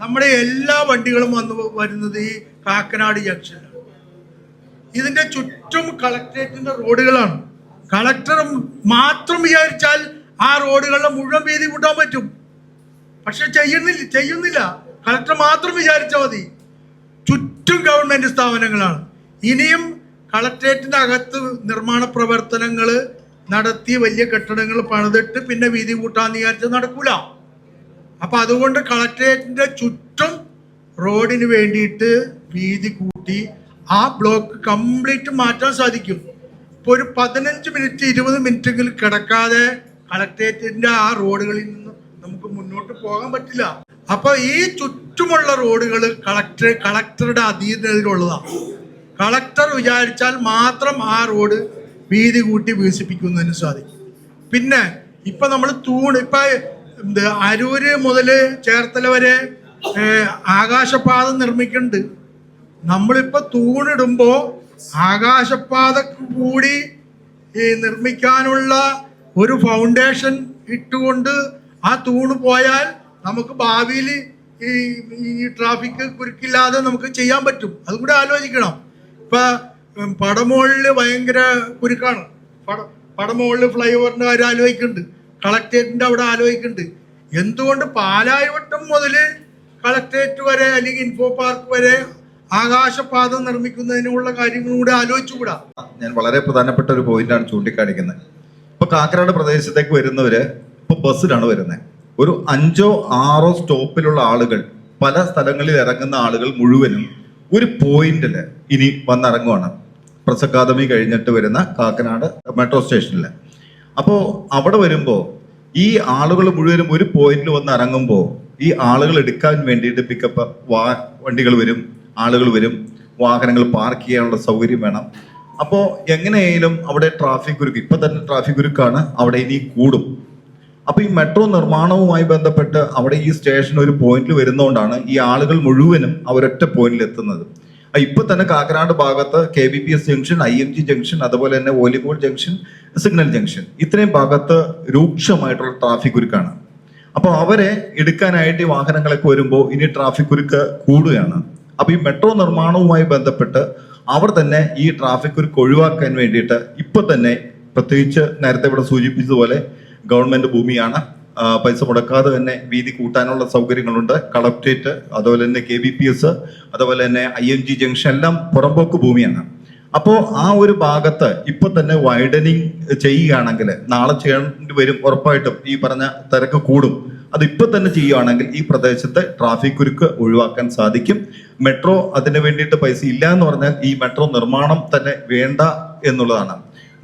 നമ്മുടെ എല്ലാ വണ്ടികളും വന്ന് വരുന്നത് ഈ കാക്കനാട് ജംഗ്ഷനിലാണ് ഇതിന്റെ ചുറ്റും കളക്ടറേറ്റിന്റെ റോഡുകളാണ്. കളക്ടർ മാത്രം വിചാരിച്ചാൽ ആ റോഡുകളുടെ മുഴുവൻ വീതി കൂട്ടാൻ പറ്റും. പക്ഷെ ചെയ്യുന്നില്ല ചെയ്യുന്നില്ല. കളക്ടർ മാത്രം വിചാരിച്ചാൽ മതി. ചുറ്റും ഗവൺമെന്റ് സ്ഥാപനങ്ങളാണ്. ഇനിയും കളക്ടറേറ്റിന്റെ അകത്ത് നിർമ്മാണ പ്രവർത്തനങ്ങൾ നടത്തി വലിയ കെട്ടിടങ്ങൾ പണിതിട്ട് പിന്നെ വീതി കൂട്ടാന്ന് വിചാരിച്ചാൽ നടക്കൂല. അപ്പൊ അതുകൊണ്ട് കളക്ട്രേറ്റിന്റെ ചുറ്റും റോഡിന് വേണ്ടിയിട്ട് വീതി കൂട്ടി ആ ബ്ലോക്ക് കംപ്ലീറ്റ് മാറ്റാൻ സാധിക്കും. ഇപ്പൊ ഒരു പതിനഞ്ച് മിനിറ്റ് ഇരുപത് മിനിറ്റെങ്കിലും കിടക്കാതെ കളക്ട്രേറ്റിന്റെ ആ റോഡുകളിൽ നിന്ന് നമുക്ക് മുന്നോട്ട് പോകാൻ പറ്റില്ല. അപ്പൊ ഈ ചുറ്റുമുള്ള റോഡുകൾ കളക്ടർ കളക്ടറുടെ അധീനതയിലുള്ളതാണ്. കളക്ടർ വിചാരിച്ചാൽ മാത്രം ആ റോഡ് വീതി കൂട്ടി വികസിപ്പിക്കുന്നതിന് സാധിക്കും. പിന്നെ ഇപ്പൊ നമ്മൾ തൂണ് ഇപ്പൊ അരൂര് മുതൽ ചേർത്തല വരെ ആകാശപാത നിർമ്മിക്കുന്നുണ്ട്. നമ്മളിപ്പോ തൂണിടുമ്പോ ആകാശപാത കൂടി ഈ നിർമ്മിക്കാനുള്ള ഒരു ഫൗണ്ടേഷൻ ഇട്ടുകൊണ്ട് ആ തൂണ് പോയാൽ നമുക്ക് ഭാവിയിൽ ഈ ഈ ട്രാഫിക് കുരുക്കില്ലാതെ നമുക്ക് ചെയ്യാൻ പറ്റും. അതും കൂടെ ആലോചിക്കണം. ഇപ്പൊ ഉം, പടമോളിൽ ഭയങ്കര കുരുക്കാണ്. പട പടമോളിൽ ഫ്ലൈ ഓവറിന്റെ കാര്യം ആലോചിക്കുന്നുണ്ട്. കളക്ടറേറ്റിന്റെ അവിടെ ആലോചിക്കുന്നുണ്ട്. എന്തുകൊണ്ട് പാലായവട്ടം മുതൽ കളക്ടറേറ്റ് വരെ അല്ലെങ്കിൽ ഇൻഫോ പാർക്ക് വരെ ആകാശപാത നിർമ്മിക്കുന്നതിനുള്ള കാര്യങ്ങളും കൂടെ ആലോചിച്ചുകൂടാ? ഞാൻ വളരെ പ്രധാനപ്പെട്ട ഒരു പോയിന്റാണ് ചൂണ്ടിക്കാണിക്കുന്നത്. ഇപ്പൊ കാക്കനാട് പ്രദേശത്തേക്ക് വരുന്നവര് ഇപ്പൊ ബസ്സിലാണ് വരുന്നത് ഒരു അഞ്ചോ ആറോ സ്റ്റോപ്പിലുള്ള ആളുകൾ പല സ്ഥലങ്ങളിൽ ഇറങ്ങുന്ന ആളുകൾ മുഴുവനും ഒരു പോയിന്റിൽ ഇനി വന്നിറങ്ങുവാണ്. പ്രസ് അക്കാദമി കഴിഞ്ഞിട്ട് വരുന്ന കാക്കനാട് മെട്രോ സ്റ്റേഷനിൽ അപ്പോൾ അവിടെ വരുമ്പോൾ ഈ ആളുകൾ മുഴുവനും ഒരു പോയിന്റിൽ വന്ന് ഇറങ്ങുമ്പോൾ ഈ ആളുകൾ എടുക്കാൻ വേണ്ടിയിട്ട് പിക്കപ്പ് വാ വണ്ടികൾ വരും ആളുകൾ വരും വാഹനങ്ങൾ പാർക്ക് ചെയ്യാനുള്ള സൗകര്യം വേണം. അപ്പോൾ എങ്ങനെയായാലും അവിടെ ട്രാഫിക് കുരുക്ക് ഇപ്പൊ തന്നെ ട്രാഫിക് കുരുക്കാണ് അവിടെ ഇനി കൂടും. അപ്പോൾ ഈ മെട്രോ നിർമ്മാണവുമായി ബന്ധപ്പെട്ട് അവിടെ ഈ സ്റ്റേഷൻ ഒരു പോയിന്റിൽ വരുന്നതുകൊണ്ടാണ് ഈ ആളുകൾ മുഴുവനും അവരൊറ്റ പോയിന്റിൽ എത്തുന്നത്. ഇപ്പൊ തന്നെ കാക്കനാട് ഭാഗത്ത് K B P S junction I M G junction അതുപോലെ തന്നെ വോലിബോൾ ജംഗ്ഷൻ സിഗ്നൽ ജംഗ്ഷൻ ഇത്രയും ഭാഗത്ത് രൂക്ഷമായിട്ടുള്ള ട്രാഫിക് കുരുക്കാണ് അപ്പോൾ അവരെ എടുക്കാനായിട്ട് ഈ വാഹനങ്ങളൊക്കെ വരുമ്പോൾ ഇനി ട്രാഫിക് കുരുക്ക് കൂടുകയാണ്. അപ്പൊ ഈ മെട്രോ നിർമ്മാണവുമായി ബന്ധപ്പെട്ട് അവർ തന്നെ ഈ ട്രാഫിക് കുരുക്ക് ഒഴിവാക്കാൻ വേണ്ടിയിട്ട് ഇപ്പൊ തന്നെ പ്രത്യേകിച്ച് നേരത്തെ ഇവിടെ സൂചിപ്പിച്ചതുപോലെ ഗവൺമെന്റ് ഭൂമിയാണ്. പൈസ മുടക്കാതെ തന്നെ വീതി കൂട്ടാനുള്ള സൗകര്യങ്ങളുണ്ട്. കളക്ട്രേറ്റ് അതുപോലെ തന്നെ കെ ബി പി എസ് അതുപോലെ തന്നെ ഐ ജി ജംഗ്ഷൻ എല്ലാം പുറമ്പോക്ക് ഭൂമിയാണ്. അപ്പോൾ ആ ഒരു ഭാഗത്ത് ഇപ്പൊ തന്നെ വൈഡനിങ് ചെയ്യുകയാണെങ്കിൽ നാളെ ചെയ്യേണ്ടി വരും ഉറപ്പായിട്ടും ഈ പറഞ്ഞ തിരക്ക് കൂടും. അത് ഇപ്പൊ തന്നെ ചെയ്യുകയാണെങ്കിൽ ഈ പ്രദേശത്ത് ട്രാഫിക് കുരുക്ക് ഒഴിവാക്കാൻ സാധിക്കും. മെട്രോ അതിന് വേണ്ടിയിട്ട് പൈസ ഇല്ല എന്ന് പറഞ്ഞാൽ ഈ മെട്രോ നിർമ്മാണം തന്നെ വേണ്ട എന്നുള്ളതാണ്.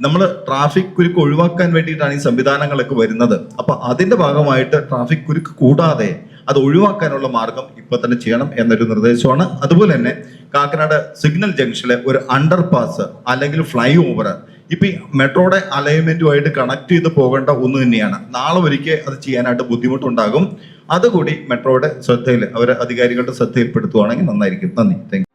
നമ്മൾ ട്രാഫിക് കുരുക്ക് ഒഴിവാക്കാൻ വേണ്ടിയിട്ടാണ് ഈ സംവിധാനങ്ങളൊക്കെ വരുന്നത്. അപ്പൊ അതിന്റെ ഭാഗമായിട്ട് ട്രാഫിക് കുരുക്ക് കൂടാതെ അത് ഒഴിവാക്കാനുള്ള മാർഗം ഇപ്പൊ തന്നെ ചെയ്യണം എന്നൊരു നിർദ്ദേശമാണ്. അതുപോലെ തന്നെ കാക്കനാട് സിഗ്നൽ ജംഗ്ഷനിലെ ഒരു അണ്ടർ പാസ് അല്ലെങ്കിൽ ഫ്ലൈ ഓവർ ഇപ്പൊ ഈ മെട്രോയുടെ അലൈൻമെന്റുമായിട്ട് കണക്ട് ചെയ്ത് പോകേണ്ട ഒന്ന് തന്നെയാണ്. നാളെ ഒരിക്കൽ അത് ചെയ്യാനായിട്ട് ബുദ്ധിമുട്ടുണ്ടാകും. അതുകൂടി മെട്രോയുടെ ശ്രദ്ധയിൽ അവരെ അധികാരികളുടെ ശ്രദ്ധയിൽപ്പെടുത്തുവാണെങ്കിൽ നന്നായിരിക്കും. നന്ദി. താങ്ക്